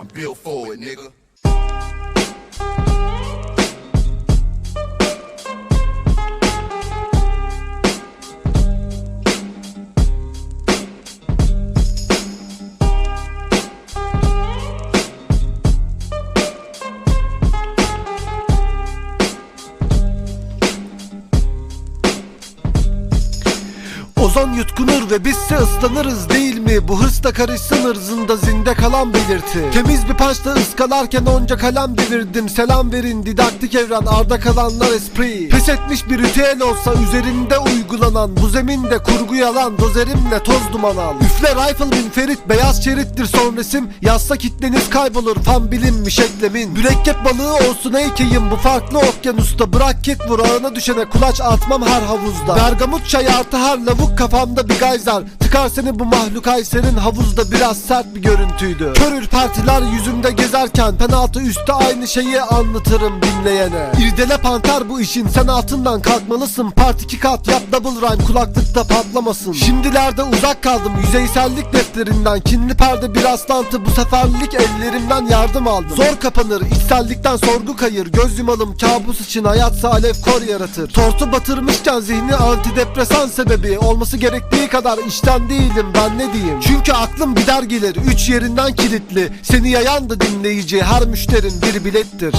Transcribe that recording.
I'm built for it, nigga. Ozon yutkunur ve bizse ıslanırız değil mi? Bu hırsla karışsın ırzında zinde kalan belirti. Temiz bir pançla ıskalarken onca kalem devirdim. Selam verin didaktik evren arda kalanlar espri. Pes etmiş bir ritüel olsa üzerinde uygulanan Bu zeminde kurgu yalan dozerimle toz duman al. Üfle rifle bin ferit beyaz şerittir son resim. Yazsa kitleniz kaybolur fan bilinmiş eklemin. Mürekkep balığı olsun eykeyim bu farklı okyanusta. Bırak git vur ağına düşene kulaç atmam her havuzda. Bergamot çayı artı her lavuk kafamda bir gayzar Tıkar seni bu mahluk senin havuzda biraz sert bir görüntüydü. Körür partiler yüzümde gezerken penaltı üstte aynı şeyi anlatırım dinleyene. İrdele panter bu işin sen altından kalkmalısın. Part 2 kat yap double rhyme kulaklıkta patlamasın. Şimdilerde uzak kaldım yüzeysellik defterinden. Kinli perde bir aslantı bu seferlik ellerimden yardım aldım. Zor kapanır içsellikten sorgu kayır. Göz yumalım kabus için hayatsa alev kor yaratır. Tortu batırmışken zihni antidepresan sebebi Olması gerektiği kadar işten değilim ben ne diyeyim? Çünkü aklım gider gelir üç yerinden kilitli. Seni yayan da dinleyici her müşterin bir bilettir